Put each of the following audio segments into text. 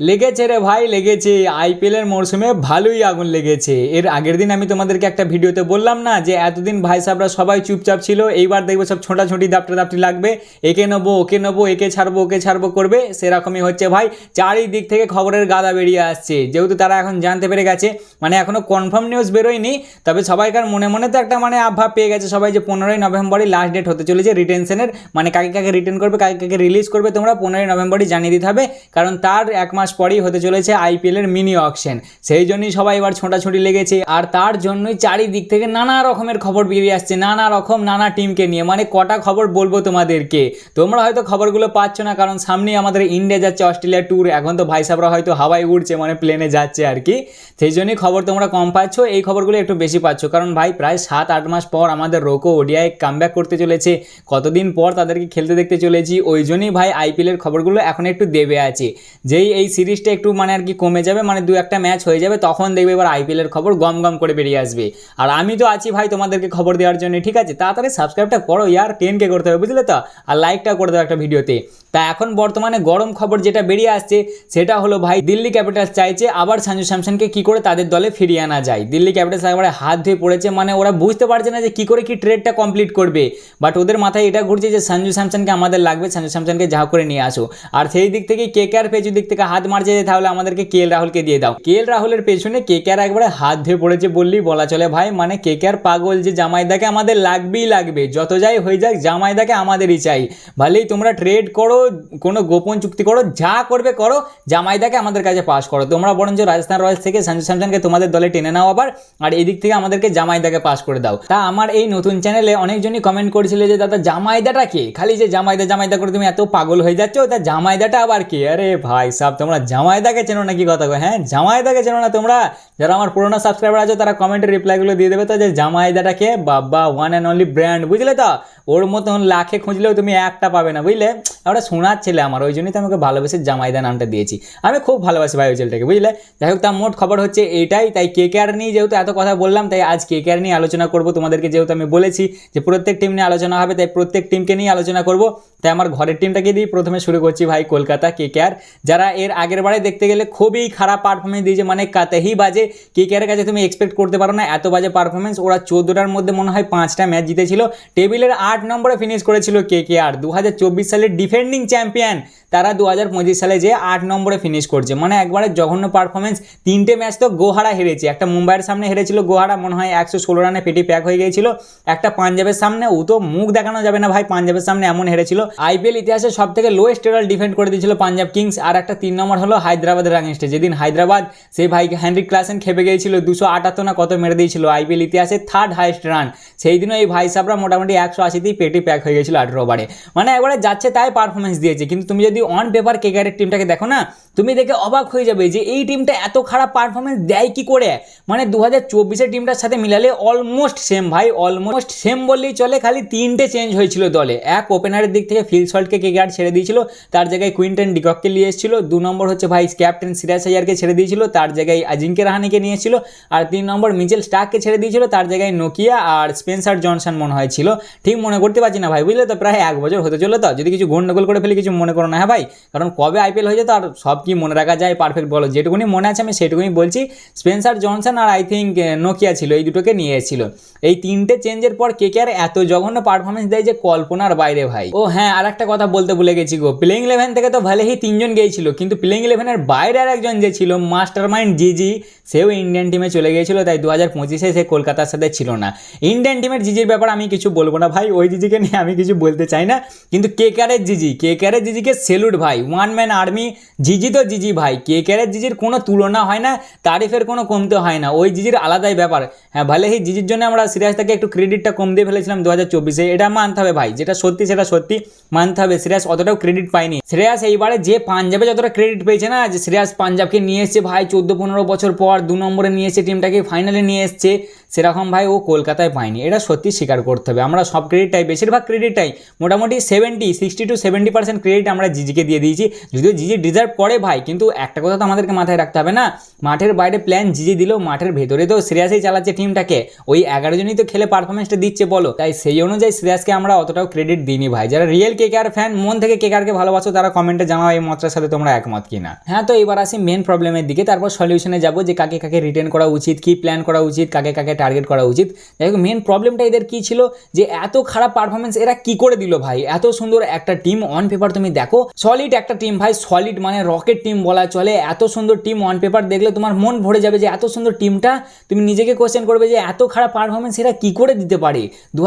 লেগেছে রে ভাই, লেগেছে। আইপিএল এর মরশুমে ভালোই আগুন লেগেছে। এর আগের দিন আমি তোমাদেরকে একটা ভিডিওতে বললাম না যে, এতদিন ভাই সাহেবরা সবাই চুপচাপ ছিল, এইবার দেখবে সব ছোটাছুটি দাপটা দাপটি লাগবে। একে নেব, ওকে নেব, একে ছাড়বো, ওকে ছাড়বো করবে, সেরকমই হচ্ছে ভাই। চারিদিক থেকে খবরের গাদা বেরিয়ে আসছে। যেহেতু তারা এখন জানতে পেরে গেছে মানে এখনও কনফার্ম নিউজ বেরোয়নি, তবে সবাইকার মনে মনে তো একটা মানে আভাব পেয়ে গেছে সবাই যে, পনেরোই নভেম্বরই লাস্ট ডেট হতে চলেছে রিটেনশনের মানে কাকে কাকে রিটার্ন করবে, কাকে কাকে রিলিজ করবে তোমরা পনেরোই নভেম্বরই জানিয়ে দিতে হবে। কারণ তার এক মাস পরেই হতে চলেছে আইপিএল এর মিনি অকশন। সেই জন্যই সবাই এবার ছোটাছুটি লেগেছে। আর তার জন্যই চারিদিক থেকে নানা রকমের খবর বেরিয়ে আসছে, নানা রকম নানা টিমকে নিয়ে। মানে কটা খবর বলব তোমাদেরকে? তোমরা হয়তো খবরগুলো পাচ্ছ না, কারণ সামনেই আমাদের ইন্ডিয়া যাচ্ছে অস্ট্রেলিয়া ট্যুর এখন তো ভাই সাহেবরা হয়তো হাওয়ায় উড়ছে মানে প্লেনে যাচ্ছে আর কি। সেই জন্যই খবর তোমরা কম পাচ্ছ, এই খবরগুলো একটু বেশি পাচ্ছ। কারণ ভাই, প্রায় সাত, আট মাস পর আমাদের রোকো ওডিআই কামব্যাক করতে চলেছে। কতদিন পর তাদেরকে খেলতে দেখতে চলেছি, ওই জন্যই ভাই আইপিএলের খবরগুলো এখন একটু দেবে আছে। যেই এই সিরিজটা একটু মানে আর কি কমে যাবে মানে দু একটা ম্যাচ হয়ে যাবে, তখন দেখবে এবার আইপিএলের খবর গম গম করে বেরিয়ে আসবে। আর আমি তো আছি ভাই তোমাদেরকে খবর দেওয়ার জন্য, ঠিক আছে? তাড়াতাড়ি সাবস্ক্রাইবটা করো, ইয়ার টেন কে করতে হবে, বুঝলে তো? আর লাইকটা করে দাও একটা ভিডিওতে। তা এখন বর্তমানে গরম খবর যেটা বেরিয়ে আসছে, সেটা হলো ভাই দিল্লি ক্যাপিটালস চাইছে আবার সঞ্জু স্যামসনকে কি করে তাদের দলে ফিরিয়ে আনা যায়। দিল্লি ক্যাপিটালস একবারে হাত ধুয়ে পড়েছে মানে ওরা বুঝতে পারছে না যে কি করে কি ট্রেডটা কমপ্লিট করবে। বাট ওদের মাথায় এটা ঘুরছে যে সঞ্জু স্যামসনকে আমাদের লাগবে, সঞ্জু স্যামসনকে যা করে নিয়ে আসো। আর সেই দিক থেকে, কে কে আর পেছু দিক থেকে হাত মারছে যে, তাহলে আমাদেরকে কে রাহুলকে দিয়ে দাও। কে এল রাহুলের পেছনে কে কে আর একবারে হাত ধুয়ে পড়েছে বললেই বলা চলে ভাই। মানে কে কে আর পাগল যে, জামাইদাকে আমাদের লাগবেই লাগবে। যত যাই হয়ে যাক, জামাইদাকে আমাদেরই চাই। ভালেই তোমরা ট্রেড করো, কোনো গোপন চুক্তি করো, যা করবে করো, জামাইদাকে আমাদের কাছে পাস করো। তোমরা বরঞ্চ রাজস্থান রয়্যালস থেকে সঞ্জু স্যামসনকে তোমাদের দলে টেনে নাও আবার, আর এই দিক থেকে আমাদেরকে জামাইদাকে পাস করে দাও। তা আমার এই নতুন চ্যানেলে অনেকজনই কমেন্ট করেছিল যে, দাদা, জামাইদাটা কে? খালি যে, জামাইদা জামাইদা করে তুমি এত পাগল হয়ে যাচ্ছ, তা জামাইদাটা আবার কে? আরে ভাই সাহেব তোমরা জামাইদাকে চেনো নাকি কথা কো হ্যাঁ জামাইদাকে চেনো না তোমরা? যারা আমার পুরোনো সাবস্ক্রাইবার আছে, তারা কমেন্টের রিপ্লাইগুলো দিয়ে দেবে তো যে জামাইদাটা কে বাবা ওয়ান অ্যান্ড অনলি ব্র্যান্ড বুঝলে তো? ওর মতন লাখে খুঁজলেও তুমি একটা পাবে না, বুঝলে? ওটা শোনার ছেলে আমার, ওই জন্যই তো আমাকে ভালোবেসে জামাইদা নামটা দিয়েছি। আমি খুব ভালোবাসি ভাই ওই ছেলেটাকে বুঝলে? যাই হোক, তার মোট খবর হচ্ছে এটাই, তাই কে কে আর নিয়ে যেহেতু এত কথা বললাম, তাই আজ কে কে আর নিয়ে আলোচনা করব। তোমাদেরকে যেহেতু আমি বলেছি যে প্রত্যেক টিম নিয়ে আলোচনা হবে, তাই প্রত্যেক টিমকে নিয়ে আলোচনা করব। তাই আমার ঘরের টিমটাকে দিয়ে প্রথমে শুরু করছি ভাই কলকাতা কে কে আর যারা এর আগের বারে দেখতে গেলে খুবই খারাপ পারফরমেন্স দিয়েছে। মানে কাতেহি বাজে, কে কে কাছে তুমি এক্সপেক্ট করতে পারো না? এত বাজে পারফরমেন্স ওরা চোদ্দোটার মধ্যে মনে হয় পাঁচটা ম্যাচ জিতেছিল। টেবিলের আট নম্বরে ফিনিশ করেছিল কে কে আর। দু হাজার চব্বিশ সালের ডিফেন্ডিং চ্যাম্পিয়ন তারা দু হাজার পঁচিশ সালে যে আট নম্বরে ফিনিশ করছে। মানে একবারে জঘন্য পারফরমেন্স তিনটে ম্যাচ তো গোহারা হেরেছে। একটা মুম্বাইয়ের সামনে হেরেছিল গোহারা, মনে হয় একশো ষোলো রানে পেটি প্যাক হয়ে গিয়েছিল। একটা পাঞ্জাবের সামনে, ও তো মুখ দেখানো যাবে না ভাই, পাঞ্জাবের সামনে এমন হেরেছিল। আইপিএল ইতিহাসে সব থেকে লোয়েস্ট টেরাল ডিফেন্ড করে দিয়েছিল পাঞ্জাব কিংস। আর একটা তিন নম্বর হলো হায়দ্রাবাদের রাগেন্সটে যেদিন হায়দ্রাবাদ সেই ভাই হ্যানরিক ক্লাসেন খেপে গিয়েছিল, দুশো আটাত্তর না কত মেরে দিয়েছিল, আইপিএল ইতিহাসে থার্ড হাইস্ট রান সেই দিনও এই ভাই সাবরা মোটামুটি একশো আশিতেই পেটি প্যাক হয়ে গেছিল আঠেরো ওভারে মানে একবারে যাচ্ছে তাই পারফরমেন্স দিয়েছে। কিন্তু তুমি যদি অন পেপার কেকারের টিমটাকে দেখো না, তুমি দেখে অবাক হয়ে যাবে যে এই টিমটা এত খারাপ পারফরমেন্স দেয় কি করে? মানে দু হাজার চব্বিশের টিমটার সাথে মিলালে অলমোস্ট সেম ভাই অলমোস্ট সেম বললেই চলে, খালি তিনটে চেঞ্জ হয়েছিল দলে। এক ওপেনারের দিক থেকে ফিল শল্টকে কেকার ছেড়ে দিয়েছিল, তার জায়গায় কুইন্টন ডিকককে নিয়ে এসেছিল, দু নম্বর হচ্ছে ভাই ক্যাপ্টেন সিরাজ আয়ারকে ছেড়ে দিয়েছিল, তার জায়গায় আজিঙ্কে রাহানিকে নিয়ে এসেছিল আর তিন নম্বর মিচেল স্টাককে ছেড়ে দিয়েছিল, তার জায়গায় নোকিয়া আর স্পেন্সার জনসন মনে হয় ছিল। ঠিক মনে করতে পারছি না ভাই, বুঝলে তো? প্রায় এক বছর হতে চলে তো। যদি কিছু গন্ডগোল করে ফেলে, কিছু মনে করো না হ্যাঁ ভাই? কারণ কবে আইপিএল হয়ে যেত, আর সব কি মনে রাখা যায়? পারফেক্ট বলো, যেটুকুনি মনে আছে আমি সেটুকুনি বলছি। স্পেন্সার জনসন আর আই থিঙ্ক নোকিয়া ছিল, এই দুটোকে নিয়ে এসেছিল এই তিনটে চেঞ্জের পর কে কে আর এত জঘন্য পারফরমেন্স দেয় যে কল্পনার বাইরে ভাই। ও হ্যাঁ আর একটা কথা বলতে ভুলে গেছি গো। প্লেইং ইলেভেন থেকে তো ভালেই তিনজন গিয়েছিল কিন্তু প্লেইং ইলেভেনের বাইরে আর একজন যে ছিল মাস্টার মাইন্ড জিজি সেও ইন্ডিয়ান টিমে চলে গিয়েছিল, তাই দু হাজার পঁচিশে সে কলকাতার সাথে ছিল না। ইন্ডিয়ান টিমের জিজির ব্যাপার আমি কিছু বলব না ভাই, ওই জিজিকে নিয়ে আমি কিছু বলতে চাই না। কিন্তু কে কারের জিজি কে কারের জিজিকে সেলুট ভাই ওয়ান ম্যান আর্মি জিজি তো জিজি ভাই। কে কারের জিজির কোনো তুলনা হয় না, তারিফের কোনো কমতে হয় না। ওই জিজির আলাদাই ব্যাপার। হ্যাঁ ভালে এই জিজির জন্য আমরা সিরাজটাকে একটু ক্রেডিটটা কম দিয়ে ফেলেছিলাম দু হাজার চব্বিশে। এটা মানতে হবে ভাই, যেটা সত্যি সেটা সত্যি মানতে হবে। সিরাজ অতটাও ক্রেডিট পায়নি। শ্রেয়াস এইবারে যে পাঞ্জাবে যতটা ক্রেডিট পেয়েছে না? যে শ্রেয়াস পাঞ্জাবকে নিয়ে এসছে ভাই, চোদ্দ পনেরো বছর পর দু নম্বরে নিয়ে এসছে টিমটাকে ফাইনালে নিয়ে এসছে। সেরকম ভাই ও কলকাতায় পায়নি। এটা সত্যি স্বীকার করতে হবে। আমরা সব ক্রেডিটটাই বেশিরভাগ ক্রেডিটটাই মোটামুটি seventy sixty two seventy percent credit আমরা জিজিকে দিয়ে দিয়েছি। যদিও জিজি ডিজার্ভ করে ভাই, কিন্তু একটা কথা তো আমাদেরকে মাথায় রাখতে হবে না, মাঠের বাইরে প্ল্যান জিজি দিলেও মাঠের ভেতরে তো শ্রেয়াসই চালাচ্ছে টিমটাকে ওই এগারো জনই তো খেলে পারফরমেন্সটা দিচ্ছে বলো। তাই সেই অনুযায়ী শ্রেয়াসকে আমরা অতটাও ক্রেডিট দিইনি ভাই। যারা রিয়েল কেকার ফ্যান মন থেকে কেকারকে ভালোবাসো, তারা কমেন্টে জানাও এই মতটার সাথে তোমরা একমত কিনা। হ্যাঁ তো এবার আসি মেন প্রবলেমের দিকে। তারপর সলিউশনে যাব যে কাকে কাকে রিটার্ন করা উচিত, কি প্ল্যান করা উচিত, কাকে কাকে টার্গেট করা উচিত। যাই মেন প্রবলেমটা এদের কী ছিল? যে এত খারাপ পারফরমেন্স এরা কি করে দিল ভাই? এত সুন্দর একটা টিম অন পেপার তুমি দেখো। সলিড একটা টিম ভাই সলিড মানে রকেট টিম বলা চলে। এত সুন্দর টিম অন পেপার দেখলে তোমার মন ভরে যাবে যে এত সুন্দর টিমটা তুমি নিজেকে কোশ্চেন করবে যে এত খারাপ পারফরমেন্স এরা কি করে দিতে পারে? দু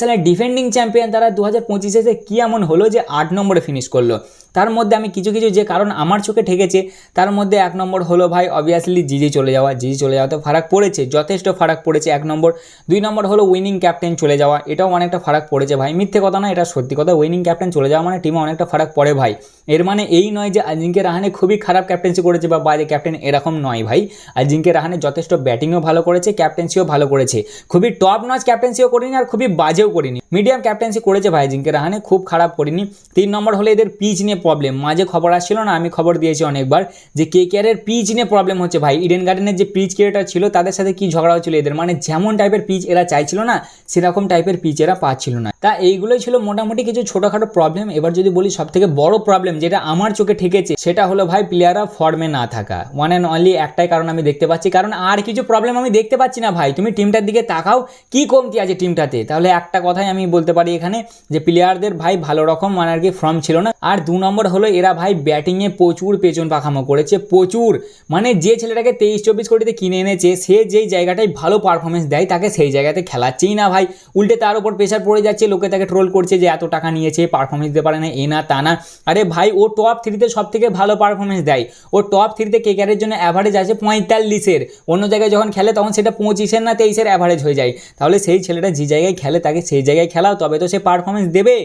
সালের ডিফেন্ডিং চ্যাম্পিয়ন তারা দু হাজার পঁচিশে কি এমন হলো যে আট নম্বরে ফিনিশ করল? তার মধ্যে আমি কিছু কিছু যে কারণ আমার চোখে ঠেকেছে, তার মধ্যে এক নম্বর হলো ভাই অবভিয়াসলি জিজি চলে যাওয়া, জিজি চলে যাওয়াতে ফারাক পড়েছে, যথেষ্ট ফারাক পড়েছে এক নম্বর। দুই নম্বর হলো উইনিং ক্যাপ্টেন চলে যাওয়া, এটাও অনেকটা ফারাক পড়েছে ভাই। মিথ্যে কথা না এটা সত্যি কথা উইনিং ক্যাপ্টেন চলে যাওয়া মানে টিমে অনেকটা ফারাক পড়ে ভাই। এর মানে এই নয় যে আজিঙ্কে রাহানে খুবই খারাপ ক্যাপ্টেন্সি করেছে বা বাজে ক্যাপ্টেন এরকম নয় ভাই। আজিঙ্কে রাহানে যথেষ্ট ব্যাটিংও ভালো করেছে ক্যাপ্টেন্সিও ভালো করেছে। খুবই টপ নচ ক্যাপ্টেন্সিও করিনি আর খুবই বাজেও করিনি। মিডিয়াম ক্যাপ্টেন্সি করেছে ভাই জিঙ্কে রাহানে, খুব খারাপ করিনি। তিন নম্বর হলো এদের পিচ নিয়ে প্রবলেম মাঝে খবর আসছিল না, আমি খবর দিয়েছি অনেকবার যে কে কেয়ারের পিচ নিয়ে প্রবলেম হচ্ছে ভাই। ইডেন গার্ডেনের যে পিচ ক্রিয়েটার ছিল, তাদের সাথে কি ঝগড়া হচ্ছিল এদের? মানে যেমন টাইপের পিচ এরা চাইছিল না, সেরকম টাইপের পিচ এরা পাচ্ছিল না। তা এইগুলোই ছিল মোটামুটি কিছু ছোটোখাটো প্রবলেম এবার যদি বলি সব থেকে বড় প্রবলেম যেটা আমার চোখে ঠেকেছে, সেটা হলো ভাই প্লেয়াররা ফর্মে না থাকা। ওয়ান অ্যান্ড অনলি একটাই কারণ আমি দেখতে পাচ্ছি। কারণ আর কিছু প্রবলেম আমি দেখতে পাচ্ছি না ভাই। তুমি টিমটার দিকে তাকাও, কি কমতি আছে টিমটাতে তাহলে একটা কথাই আমি বলতে পারি এখানে যে প্লেয়ারদের ভাই ভালো রকম মানে আর কি ফর্ম ছিল না। আর দু নম্বর হলো এরা ভাই ব্যাটিংয়ে প্রচুর পেছন পাখামো করেছে, প্রচুর। মানে যে ছেলেটাকে তেইশ, চব্বিশ কোটিতে কিনে এনেছে, সে যেই জায়গাটায় ভালো পারফরমেন্স দেয়, তাকে সেই জায়গাতে খেলাচ্ছেই না ভাই। উল্টে তার উপর প্রেশার পড়ে যাচ্ছে লোকে তাকে ট্রোল করছে যে এত টাকা নিয়েছে পারফরমেন্স দিতে পারে না, এ না, তা না। আরে ভাই, ও টপ থ্রিতে সব থেকে ভালো পারফরমেন্স দেয়। ও টপ থ্রিতে কেকারের জন্য অ্যাভারেজ আছে পঁয়তাল্লিশের। অন্য জায়গায় যখন খেলে তখন সেটা পঁচিশের না তেইশের অ্যাভারেজ হয়ে যায়। তাহলে সেই ছেলেটা যে জায়গায় খেলে তাকে সেই জায়গায় খেলাও, তবে তো সে পারফরমেন্স দেবে।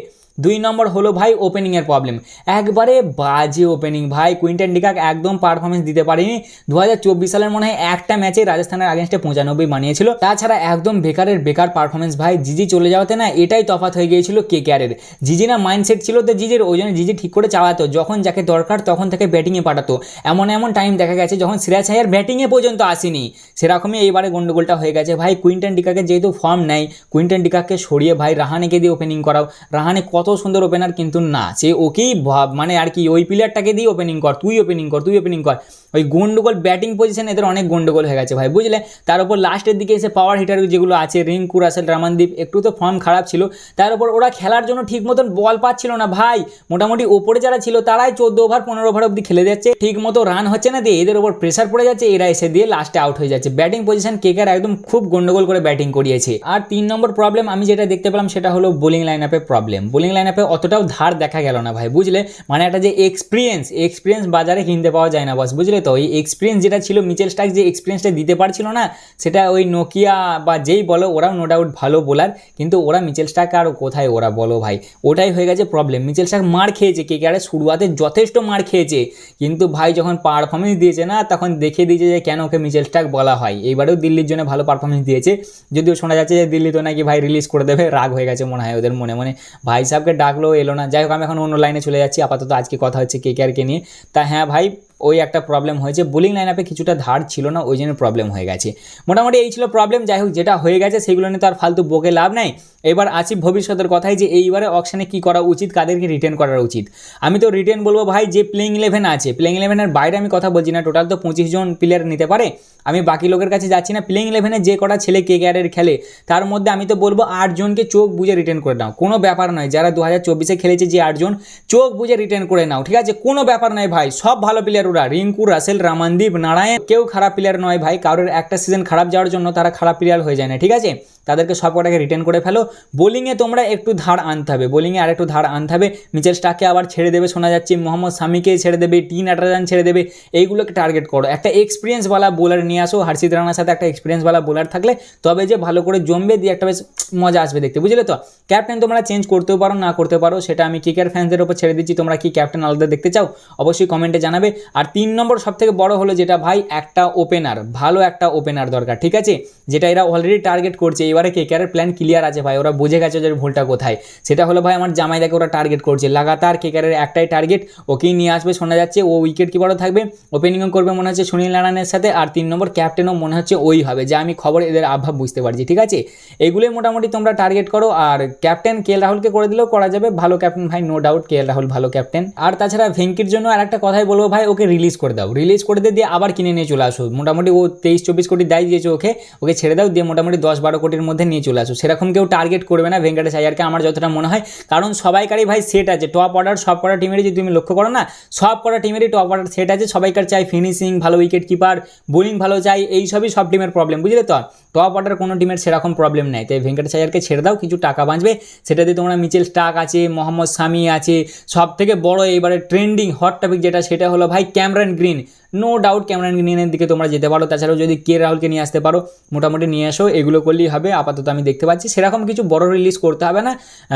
দুই নম্বর হলো ভাই ওপেনিংয়ের প্রবলেম একবারে বাজে ওপেনিং ভাই কুইন্টন ডিকাক একদম পারফরমেন্স দিতে পারেনি। দু হাজার চব্বিশ সালের মনে হয় একটা ম্যাচে রাজস্থানের আগেনস্টে পঁচানব্বই বানিয়েছিল। তাছাড়া একদম বেকারের বেকার পারফরমেন্স ভাই, জিজি চলে যাওয়াতে না এটাই তফাত হয়ে গিয়েছিল কে কেয়ারের জিজি না মাইন্ডসেট ছিল তো জিজির ওই জন্য জিজি ঠিক করে চালাতো, যখন যাকে দরকার তখন তাকে ব্যাটিংয়ে পাঠাতো। এমন এমন টাইম দেখা গেছে যখন সিরাজ হায়ার ব্যাটিংয়ে পর্যন্ত আসেনি। সেরকমই এইবারে গন্ডগোলটা হয়ে গেছে ভাই। কুইন্টন ডিকাকে যেহেতু ফর্ম নেয় কুইন্টন ডিকাকে সরিয়ে ভাই রাহানেকে দিয়ে ওপেনিং করাও। রাহানে কত সুন্দর ওপেনার কিন্তু না। সে ওকেই মানে আর কি ওই প্লেয়ারটাকে দিয়ে ওপেনিং কর, তুই ওপেনিং কর, তুই ওপেনিং কর। ওই গন্ডগোল ব্যাটিং পজিশন এদের অনেক গন্ডগোল হয়ে গেছে ভাই, বুঝলে? তার উপর লাস্টের দিকে এসে পাওয়ার হিটার যেগুলো আছে, রিঙ্কু, রাসেল, রামানদীপ, একটু তো ফর্ম খারাপ ছিল। তার উপর ওরা খেলার জন্য ঠিক মতন বল পাচ্ছিল না ভাই। মোটামুটি ওপরে যারা ছিল তারাই চোদ্দ ওভার পনেরো ওভার অব্দি খেলে যাচ্ছে। ঠিক মতো রান হচ্ছে না দিয়ে এদের ওপর প্রেশার পড়ে যাচ্ছে, এরা এসে দিয়ে লাস্টে আউট হয়ে যাচ্ছে। ব্যাটিং পজিশন কেকার একদম খুব গন্ডগোল করে ব্যাটিং করিয়েছে। আর তিন নম্বর প্রবলেম আমি যেটা দেখতে পেলাম সেটা হলো বোলিং লাইন আপে প্রবলেম বোলিং লাইন আপে অতটাও ধার দেখা গেল না ভাই, বুঝলে? মানে একটা যে এক্সপিরিয়েন্স এক্সপিরিয়েন্স বাজারে কিনতে পাওয়া যায় না বস বুঝলে তো? ওই এক্সপিরিয়েন্স যেটা ছিল মিচেল স্টাক যে এক্সপিরিয়েন্সটা দিতে পারছিল না, সেটা ওই নোকিয়া বা যেই বলো, ওরাও নো ডাউট ভালো বোলার কিন্তু ওরা মিচেল স্টাক আর কোথায় ওরা বলো ভাই? ওটাই হয়ে গেছে প্রবলেম মিচেল স্টাক মার খেয়েছে কে কে শুরুয়াতে যথেষ্ট মার খেয়েছে, কিন্তু ভাই যখন পারফরমেন্স দিয়েছে না, তখন দেখে দিয়েছে যে কেন ওকে মিচেল স্টাক বলা হয়। এইবারেও দিল্লির জন্য ভালো পারফরমেন্স দিয়েছে, যদিও শোনা যাচ্ছে যে দিল্লি তো নাকি ভাই রিলিজ করে দেবে, রাগ হয়ে গেছে মনে হয় ওদের মনে মনে। ভাই সাহেবকে ডাকলো এলো না। যাই হোক, আমি এখন অন্য লাইনে চলে যাচ্ছি। আপাতত আজকে কথা হচ্ছে কে কে নিয়ে। তা হ্যাঁ ভাই ওই একটা প্রবলেম হয়েছে। বোলিং লাইন আপে কিছুটা ধার ছিল না, ওই জন্য প্রবলেম হয়ে গেছে। মোটামুটি এই ছিল প্রবলেম যাই হোক, যেটা হয়ে গেছে সেগুলো নিয়ে তো আর ফালতু বকে লাভ নেই। এবার আসি ভবিষ্যতের কথাই যে এইবারে অকশানে কী করা উচিত, কাদেরকে রিটার্ন করা উচিত। আমি তো রিটার্ন বলব ভাই, যে প্লেইং ইলেভেন আছে প্লেইং ইলেভেনের বাইরে আমি কথা বলছি না। টোটাল তো পঁচিশ জন প্লেয়ার নিতে পারে। আমি বাকি লোকের কাছে যাচ্ছি না। প্লেইং ইলেভেনে যে কটা ছেলে কে ক্যারের খেলে, তার মধ্যে আমি তো বলব আটজনকে চোখ বুঝে রিটার্ন করে নাও। কোনো ব্যাপার নয়, যারা দু হাজার চব্বিশে খেলেছে যে আটজন চোখ বুঝে রিটার্ন করে নাও, ঠিক আছে? কোনো ব্যাপার নয় ভাই, সব ভালো প্লেয়ার ওরা রিঙ্কু, রাসেল, রামানদীপ, নারায়ণ, কেউ খারাপ প্লেয়ার নয় ভাই, কারোর একটা সিজন খারাপ যাওয়ার জন্য তারা খারাপ প্লেয়ার হয়ে যায় না, ঠিক আছে? তাদেরকে সব কটাকে রিটার্ন করে ফেলো। বোলিংয়ে তোমরা একটু ধার আনতে হবে। বোলিংয়ে আর একটু ধার আনতে হবে। মিচেল স্টাককে আবার ছেড়ে দেবে, শোনা যাচ্ছে মোহাম্মদ সামিকে ছেড়ে দেবে টি নাটারান ছেড়ে দেবে। এইগুলোকে টার্গেট করো। একটা এক্সপিরিয়েন্সওয়ালা বোলার নিয়ে আসো। হার্ষিদ রানার সাথে একটা এক্সপিরিয়েন্সওয়ালা বোলার থাকলে তবে যে ভালো করে জমবে দিয়ে একটা বেশ মজা আসবে দেখতে। বুঝলে তো? ক্যাপ্টেন তোমরা চেঞ্জ করতেও পারো, না করতে পারো, সেটা আমি কিকার ফ্যান্সদের ওপর ছেড়ে দিচ্ছি। তোমরা কি ক্যাপ্টেন আলাদা দেখতে চাও? অবশ্যই কমেন্টে জানাবে। আর আর তিন নম্বর সব থেকে বড় হলো যেটা ভাই, একটা ওপেনার ভালো একটা ওপেনার দরকার, ঠিক আছে? যেটা এরা অলরেডি টার্গেট করছে। এবারে কেকেআরের প্ল্যান ক্লিয়ার আছে ভাই। ওরা বুঝে গেছে ওদের ভুলটা কোথায়। সেটা হলো ভাই, আমার জামাইদাকে ওরা টার্গেট করছে। লাগাতার কেকেআরের একটাই টার্গেট ওকেই নিয়ে আসবে শোনা যাচ্ছে। ও উইকেট কিপারও থাকবে। ওপেনিংও করবে মনে হচ্ছে সুনীল নারায়ণের সাথে। আর তিন নম্বর ক্যাপ্টেনও মনে হচ্ছে ওই হবে, যা আমি খবর এদের আভাব বুঝতে পারছি, ঠিক আছে? এগুলোই মোটামুটি তোমরা টার্গেট করো। আর ক্যাপ্টেন কে রাহুলকে করে দিলেও করা যাবে। ভালো ক্যাপ্টেন ভাই নো ডাউট কে রাহুল ভালো ক্যাপ্টেন আর তাছাড়া ভেঙ্কির জন্য আর একটা কথাই বলব ভাই, ওকে রিলিজ করে দাও। রিলিজ করে দিয়ে দিয়ে আবার কিনে নিয়ে চলে আসো। মোটামুটি ও তেইশ চব্বিশ কোটি দায় দিয়েছে ওকে। ওকে ছেড়ে দাও, দিয়ে মোটামুটি দশ বারো কোটির মধ্যে নিয়ে চলে আসো। সেরকম কেউ টার্গেট করবে না ভেঙ্কটেশ আয়ারকে, আমার যতটা মনে হয়। কারণ সবাইকারই ভাই সেট আছে। টপ অর্ডার সব কটা টিমেরই যদি তুমি লক্ষ্য করো না, সব কটা টিমেরই টপ অর্ডার সেট আছে। সবাইকার চাই ফিনিশিং ভালো উইকেট কিপার বোলিং ভালো চাই, এই সবই সব টিমের প্রবলেম বুঝলে তো? টপ অর্ডার কোনো টিমের সেরকম প্রবলেম নেই। তাই ভেঙ্কটেশ আয়ারকে ছেড়ে দাও, কিছু টাকা বাঁচবে। সেটা দিয়ে তোমরা মিচেল স্টাক আছে, মোহাম্মদ সামি আছে সব থেকে বড় এবারে ট্রেন্ডিং হট টপিক যেটা, সেটা হলো ভাই Cameron Green. No doubt Cameron গ্রিনের দিকে তোমরা যেতে পারো। তাছাড়াও যদি কে রাহুলকে নিয়ে আসতে পারো, মোটামুটি নিয়ে আসো। এগুলো করলেই হবে। আপাতত আমি দেখতে পাচ্ছি। সেরকম কিছু বড় রিলিজ করতে হবে না।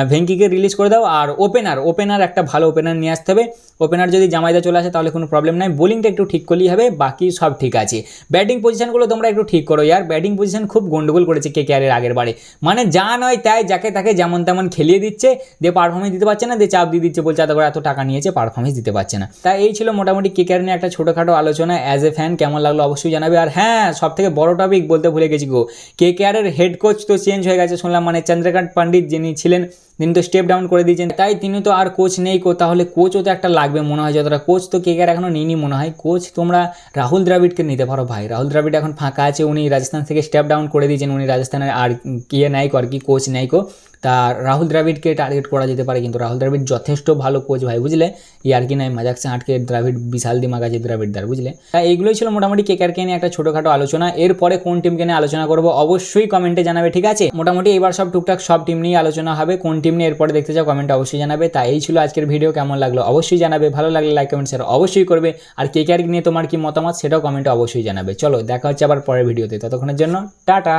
ভেঙ্কিকে রিলিজ করে দাও। আর ওপেনার ওপেনার একটা ভালো ওপেনার নিয়ে আসতে হবে। ওপেনার যদি জামাইদা চলে আসে, তাহলে কোনো প্রবলেম নাই। বোলিংটা একটু ঠিক করলেই হবে। বাকি সব ঠিক আছে। ব্যাটিং পজিশনগুলো তোমরা একটু ঠিক করো ইয়ার। ব্যাটিং পজিশন খুব গন্ডগোল করেছে কে কেয়ারের আগের বারে। মানে যা নয় তাই, যাকে তাকে যেমন তেমন খেলিয়ে দিচ্ছে। দিয়ে পারফরমেন্স দিতে পারছে না দিয়ে চাপ দিয়ে দিচ্ছে বলছে করে এত টাকা নিয়েছে পারফরমেন্স দিতে পারছে না। তাই এই ছিল মোটামুটি কে কেয়ার নিয়ে একটা ছোটোখাটো আলোচনা। অ্যাজ এ ফ্যান কেমন লাগল অবশ্যই জানাবে। আর হ্যাঁ সব থেকে বড় টপিক বলতে ভুলে গেছি গো। কে কেয়ারের হেড কোচ তো চেঞ্জ হয়ে গেছে, শুনলাম মানে চন্দ্রকান্ত পণ্ডিত যিনি ছিলেন, তিনি তো স্টেপ ডাউন করে দিয়েছেন। তাই তিনি তো আর কোচ নেই কো, তাহলে কোচও তো একটা লাগবে মনে হয় যতটা। কোচ তো কে আর এখনও নেইনি মনে হয়। কোচ তোমরা রাহুল দ্রাবিড়কে নিতে পারো ভাই। রাহুল দ্রাবিড় এখন ফাঁকা আছে, উনি রাজস্থান থেকে স্টেপ ডাউন করে দিয়েছেন, উনি রাজস্থানের আর কে নেয় কো, আর কি কোচ নেয় কো। তা রাহুল দ্রাবিড়কে টার্গেট করা যেতে পারে, কিন্তু রাহুল দ্রাবিড় যথেষ্ট ভালো কোচ ভাই, বুঝলে? ইয়ার কি নাই, মাজাক সে আটকে দ্রাবিড়, বিশাল দিমাগ আছে দ্রাবিড়দার বুঝলে? তা এইগুলোই ছিল মোটামুটি কেকারকে নিয়ে একটা ছোটোখাটো আলোচনা। এরপরে কোন টিমকে নিয়ে আলোচনা করব অবশ্যই কমেন্টে জানাবে, ঠিক আছে? মোটামুটি এবার সব টুকটাক সব টিম নিয়ে আলোচনা হবে, কোন টিম নিয়ে এরপরে দেখতে চাও কমেন্টে অবশ্যই জানাবে। তা এই ছিল আজকের ভিডিও কেমন লাগল অবশ্যই জানাবে, ভালো লাগলে লাইক কমেন্ট শেয়ার অবশ্যই করবে। আর কেকার নিয়ে তোমার কি মতামত, সেটাও কমেন্টে অবশ্যই জানাবে। চলো, দেখা হচ্ছে আবার পরের ভিডিওতে ততক্ষণের জন্য, টাটা!